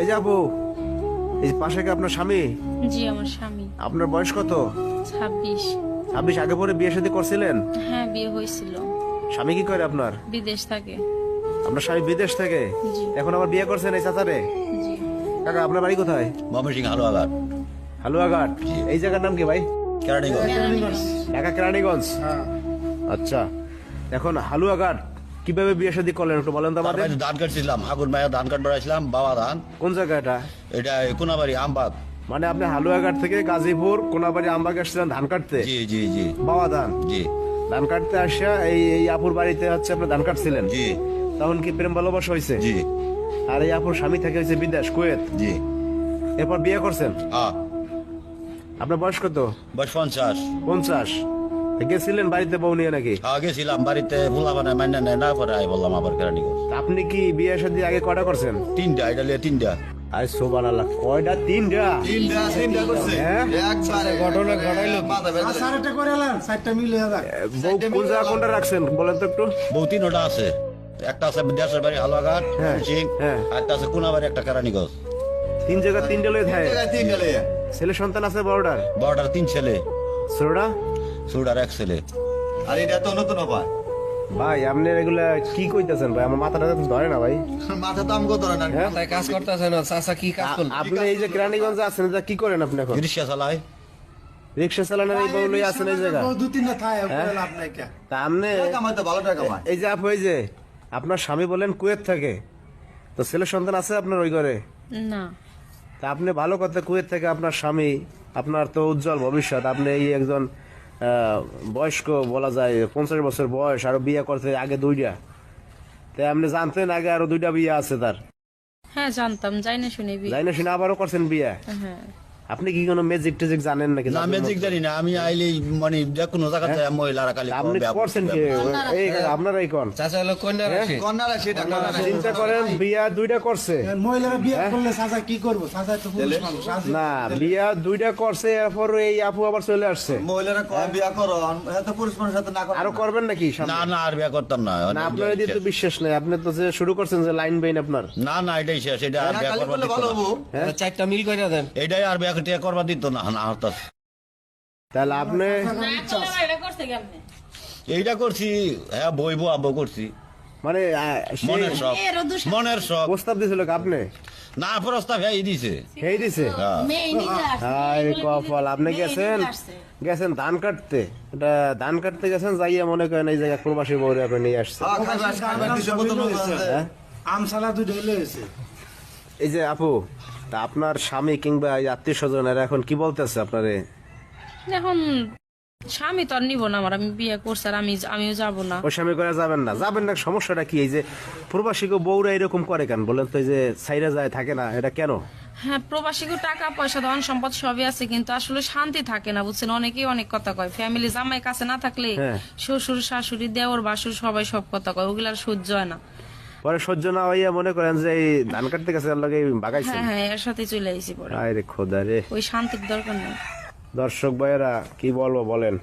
এই যে আপু এই পাশে কি আপনার স্বামী? জি আমার স্বামী। আপনার বয়স কত? ছাব্বিশ। ছাব্বিশ আগে পরে বিয়ে শাদী করছিলেন? হ্যাঁ বিয়ে হয়েছিল। স্বামী কি করে আপনার? বিদেশ থাকে। আপনার স্বামী বিদেশ থেকে? এখন আবার বিয়ে করছেন এই চাচারে? জি। কাকা আপনার বাড়ি কোথায়? ময়মনসিং হালুয়াঘাট। হালুয়াঘাট। এই জায়গার নাম কি ভাই? কেরানীগঞ্জ। ঢাকা কেরানীগঞ্জ? আচ্ছা। এখন হালুয়াঘাট কীভাবে বিয়ে শাদী করলেন একটু বলেন তো আমাদের? ধান কাটছিলাম আগুন মায়ের ধান কাট বেড়াইছিলাম বাবা ধান। কোন জায়গা এটা এটা কোনাবাড়ি আমবাগ। মানে আপনি হালুয়াঘাট থেকে গাজীপুর কোনাবাড়ি আমবাগ আসছিলেন ধান কাটতে? জি জি জি। বাবা ধান? জি। ধান কাটতে আসা এই এই আপুর বাড়িতে হচ্ছে আপনি ধান কাটছিলেন? জি। তখন কি প্রেম ভালোবাসা হয়েছে জি। আর এই আপুর স্বামী থেকে হয়েছে বিদেশ কুয়েত? জি। এরপর বিয়ে করছেন? হ্যাঁ। আপনার বয়স কত? বয়স পঞ্চাশ। পঞ্চাশ। গেছিলেন বাড়িতে বউ নিয়ে নাকি? গেছিলাম বাড়িতে মাইনা নেয় না পরে আই বললাম আবার কেরানীগঞ্জ আপনি কি বিয়ে শাদী আগে কয়টা করছেন? তিনটা এটা লিয়ে তিনটা। আরে সোবান আল্লাহ কয়টা? তিনটা? তিনটা তিনটা করছে। হ্যাঁ? একবারে। ঘটনা ঘটাইলো। সাড়েটা করে এলাম চারটা মিলে বউ কোন জায়গা কোনটা রাখছেন বলেন তো একটু। বউ তিনটা আছে। একটা আছে দেশের বাড়ি হালুয়াঘাট হ্যাঁ, সিং হ্যাঁ। একটা আছে কোনাবাড়ি একটা কেরানীগঞ্জ। তিন জায়গা তিনটা লয়ে থাকে? জায়গায় তিনটা ছেলে সন্তান আছে বড়টার? বড়টার তিন ছেলে। ছোটটা? এক ছেলে আর এটা তো নতুন ভাই আপনি এগুলা কি কইতেছেন ভাই? আমার মাথাটা তো ধরে না ভাই। মাথা দাম কত না। হ্যাঁ? তাই কাজ করতেছে না চাচা কি কাজ আপনি এই যে কেরানীগঞ্জে আছেন এটা কি করেন আপনি এখন? চালায় রিক্সা চালানোর এই জায়গা? দু লাভ নাই কে? তা আপনি কামাই তো ভালো টাকা এই যে আপ ওই যে আপনার স্বামী বলেন কুয়েত থাকে। তো ছেলে সন্তান আছে আপনার ওই ঘরে? না। তা আপনি ভালো কথা কুয়েত থেকে আপনার স্বামী আপনার তো উজ্জ্বল ভবিষ্যৎ। আপনি এই একজন বয়স্ক বলা যায় পঞ্চাশ বছর বয়স আরও বিয়ে করতে আগে দুইটা। তাই আপনি জানতেন আগে আরও দুইটা বিয়ে আছে তার? হ্যাঁ জানতাম যাই না শুনে বিয়ে। যাই না শুনে আবারও করছেন বিয়ে? হ্যাঁ। আপনি কি কোনো ম্যাজিক টেজিক জানেন নাকি? না ম্যাজিক জানি না। আমি আইলেই মানে যে কোনো জায়গাতে মহিলারা খালি আপনি করছেন কি? এই আপনারাই কোন। চাচা হলো কন্যা রাশি কন্যারা সেটা কন্যারা চিন্তা করেন বিয়া দুইটা করছে। মহিলারা বিয়ে করলে সাজা কি করব? সাজা তো পুরুষ মানুষ না বিয়া দুইটা করছে এরপর এই আপু আবার চলে আসছে। মহিলারা কয় বিয়া করো? এত পুরুষ মানুষের সাথে না করো আরও করবেন নাকি না না আর বিয়া করতাম না। না আপনার এদিকে তো বিশ্বাস নেই। আপনি তো যে শুরু করছেন যে লাইন বেইন আপনার। না না এটাই শেষ। এটা আর বিয়া কালি ভালো না। হ্যাঁ? চারটা মিল করে দেন। এটাই আর বিয়া টিয়া করবার দিত না তাহলে আপনি এইটা করছি হ্যাঁ বইবো আব্বু করছি। মানে মনের শখ। মনের শখ। প্রস্তাব দিছিল আপনি? না প্রস্তাব হ্যাঁ দিছে। এই দিছে? হ্যাঁ। আরে কপাল আপনি গেছেন গেছেন ধান কাটতে। এটা ধান কাটতে গেছেন যাইয়া মনে করেন এই জায়গা প্রবাসী বউরে আপনি নিয়ে আসছে খাইবার খাইবার দুশো বোতল আছে। আম সালা দুটো হলে এই যে আপু তা আপনার স্বামী কিংবা আত্মীয় স্বজনেরা এখন কি বলতেছে আপনারে? এখন স্বামী তো আর নিব না আমার আমি বিয়ে করছি আর আমি আমিও যাব না। ওই স্বামী করে যাবেন না। যাবেন না সমস্যাটা কি? এই যে প্রবাসী বউরা এরকম করে কেন? বলেন তো এই যে সাইরা যায় থাকে না এটা কেন? হ্যাঁ প্রবাসীকে টাকা পয়সা ধন সম্পদ সবই আছে কিন্তু আসলে শান্তি থাকে না বুঝছেন? অনেকেই অনেক কথা কয় ফ্যামিলি জামাই কাছে না থাকলে হ্যাঁ। শ্বশুর শাশুড়ি দেওর বাসুর সবাই সব কথা কয় ওগুলার সহ্য হয় না। পরে সহ্য না হইয়া মনে করেন যে এই ধান কাটতে গেছে এর লগে বাগাইছে হ্যাঁ হ্যাঁ এর সাথে চলে আইছি পরে। আরে খোদা রে। ওই শান্তির দরকার নেই। দর্শক ভাইয়েরা কি বলব বলেন?